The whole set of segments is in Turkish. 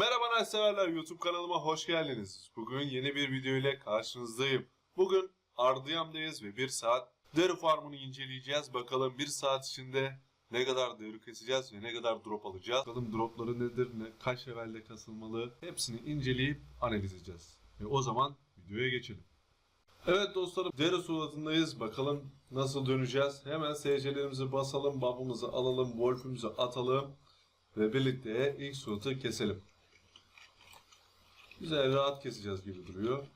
Merhaba Night severler YouTube kanalıma hoş geldiniz. Bugün yeni bir video ile karşınızdayım. Bugün Ardıyam'dayız ve bir saat deri farmını inceleyeceğiz. Bakalım bir saat içinde ne kadar deri keseceğiz ve ne kadar drop alacağız. Bakalım dropları nedir, ne, kaç levelde kasılmalı hepsini inceleyip analiz edeceğiz. Ve o zaman videoya geçelim. Evet dostlarım deri sulatındayız. Bakalım nasıl döneceğiz. Hemen SC'lerimizi basalım, babamızı alalım, wolf'ümüzü atalım ve birlikte ilk sulatı keselim. Güzel rahat keseceğiz gibi duruyor.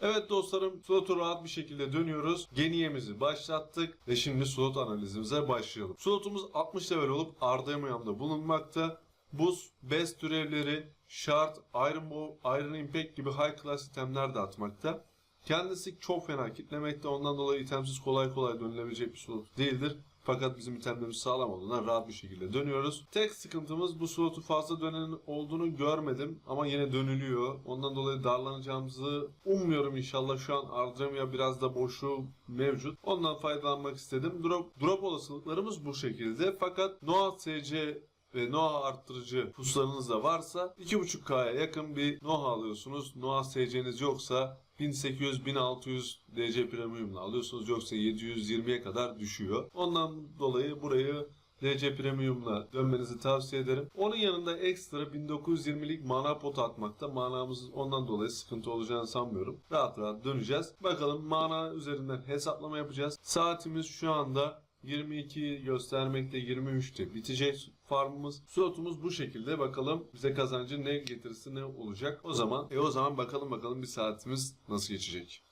Evet dostlarım slotu rahat bir şekilde dönüyoruz. Geniyemizi başlattık ve şimdi slot analizimize başlayalım. Slotumuz 60 level olup Ardayamyam'da bulunmakta. Buz, best türevleri, Shard, Iron Bow, Iron Impact gibi high class itemler de atmakta. Kendisi çok fena kitlemekte ondan dolayı itemsiz kolay kolay dönülebilecek bir slot değildir. Fakat bizim itemlerimiz sağlam olduğundan rahat bir şekilde dönüyoruz. Tek sıkıntımız bu slotu fazla dönen olduğunu görmedim ama yine dönülüyor. Ondan dolayı darlanacağımızı ummuyorum inşallah. Şu an Ardramia biraz da boşluğu mevcut. Ondan faydalanmak istedim. Drop, drop olasılıklarımız bu şekilde. Fakat Noah SC ve Noah arttırıcı puslarınız da varsa 2.5K'ya yakın bir Noah alıyorsunuz. Noah SC'niz yoksa 1800-1600 DC Premium'la alıyorsunuz yoksa 720'ye kadar düşüyor. Ondan dolayı burayı DC Premium'la dönmenizi tavsiye ederim. Onun yanında ekstra 1920'lik mana pot atmakta. Manamız ondan dolayı sıkıntı olacağını sanmıyorum. Rahat rahat döneceğiz. Bakalım mana üzerinden hesaplama yapacağız. Saatimiz şu anda 22 göstermekte 23'te bitecek farmımız. Slotumuz bu şekilde. Bakalım bize kazancı ne getirisi ne olacak. O zaman e o zaman bakalım bakalım bir saatimiz nasıl geçecek.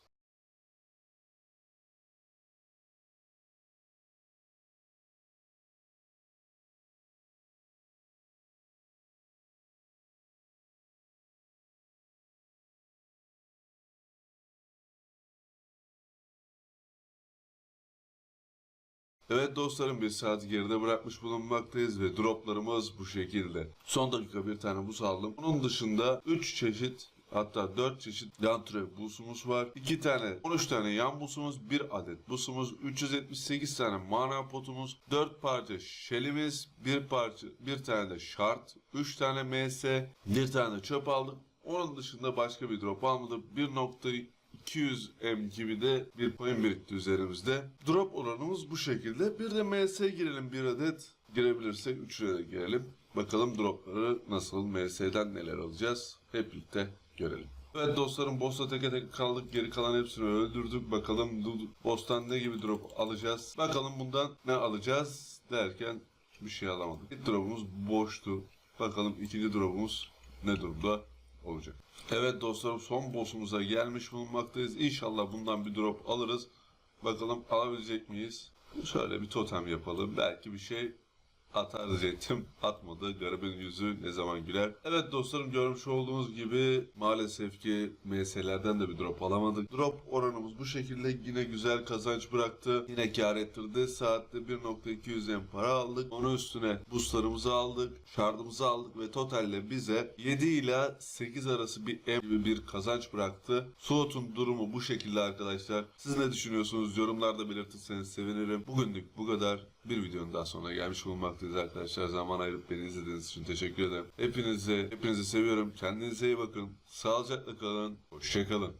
Evet dostlarım bir saat geride bırakmış bulunmaktayız ve droplarımız bu şekilde. Son dakika bir tane buz aldım. Onun dışında 3 çeşit Hatta 4 çeşit yan türev busumuz var. 2 tane 13 tane yan busumuz, 1 adet busumuz, 378 tane mana potumuz, 4 parça şelimiz, 1 parça 1 tane de şart, 3 tane MS, 1 tane çöp aldık. Onun dışında başka bir drop almadı. 1. 200 M gibi de bir coin birikti üzerimizde. Drop oranımız bu şekilde. Bir de MS girelim bir adet. Girebilirsek 3 lira girelim. Bakalım dropları nasıl MS'den neler alacağız. Hep birlikte görelim. Evet dostlarım boss'a teke tek kaldık. Geri kalan hepsini öldürdük. Bakalım boss'tan ne gibi drop alacağız. Bakalım bundan ne alacağız derken bir şey alamadık. İlk drop'umuz boştu. Bakalım ikinci drop'umuz ne durumda? Olacak. Evet dostlarım son boss'umuza gelmiş bulunmaktayız. İnşallah bundan bir drop alırız. Bakalım alabilecek miyiz? Şöyle bir totem yapalım. Belki bir şey atar diyecektim. Atmadı. Garibin yüzü ne zaman güler. Evet dostlarım görmüş olduğunuz gibi maalesef ki MS'lerden de bir drop alamadık. Drop oranımız bu şekilde yine güzel kazanç bıraktı. Yine kar ettirdi. Saatte 1.200 M para aldık. Onun üstüne boostlarımızı aldık. Şardımızı aldık ve totalde bize 7 ile 8 arası bir M gibi bir kazanç bıraktı. Slot'un durumu bu şekilde arkadaşlar. Siz ne düşünüyorsunuz? Yorumlarda belirtirseniz sevinirim. Bugünlük bu kadar. Bir videonun daha sonuna gelmiş bulunmaktayız arkadaşlar. Zaman ayırıp beni izlediğiniz için teşekkür ederim. Hepinize, hepinizi seviyorum. Kendinize iyi bakın. Sağlıcakla kalın. Hoşçakalın.